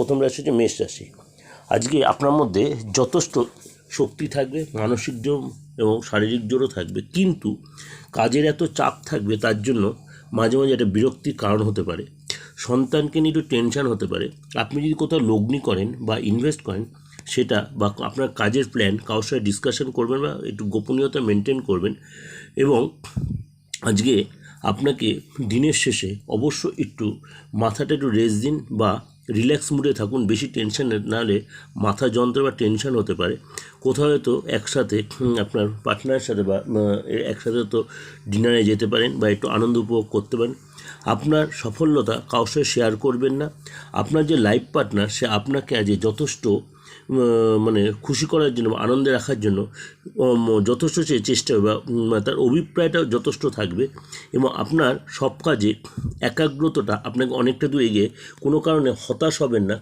প্রথম রাশি হচ্ছে মেষ রাশি। আজকে আপনার মধ্যে যথেষ্ট শক্তি থাকবে, মানসিক জোর এবং শারীরিক জোরও থাকবে। কিন্তু কাজের এত চাপ থাকবে, তার জন্য মাঝে মাঝে একটা বিরক্তির কারণ হতে পারে। সন্তানকে নিয়ে একটু টেনশান হতে পারে। আপনি যদি কোথাও লগ্নি করেন বা ইনভেস্ট করেন, সেটা বা আপনার কাজের প্ল্যান কারোর সাথে ডিসকাশন করবেন বা একটু গোপনীয়তা মেনটেন করবেন এবং আজকে আপনাকে দিনের শেষে অবশ্য একটু মাথাটা একটু রেস্ট দিন বা রিল্যাক্স মুডে থাকুন, বেশি টেনশন না হলে মাথা যন্ত্র বা টেনশন হতে পারে। কোথাও হয়তো একসাথে আপনার পার্টনারের সাথে বা একসাথে তো ডিনারে যেতে পারেন বা একটু আনন্দ উপভোগ করতে পারেন। আপনার সফলতা সাথে শেয়ার করবেন না। আপনার যে লাইফ পার্টনার, সে আপনাকে আজ যথেষ্ট মানে খুশি করার জন্য আনন্দে রাখার জন্য যথেষ্ট সে চেষ্টা হবে বা তার অভিপ্রায়টাও যথেষ্ট থাকবে এবং আপনার সব কাজে একাগ্রতাটা আপনাকে অনেকটা দূর এগিয়ে, কোনো কারণে হতাশ হবেন না।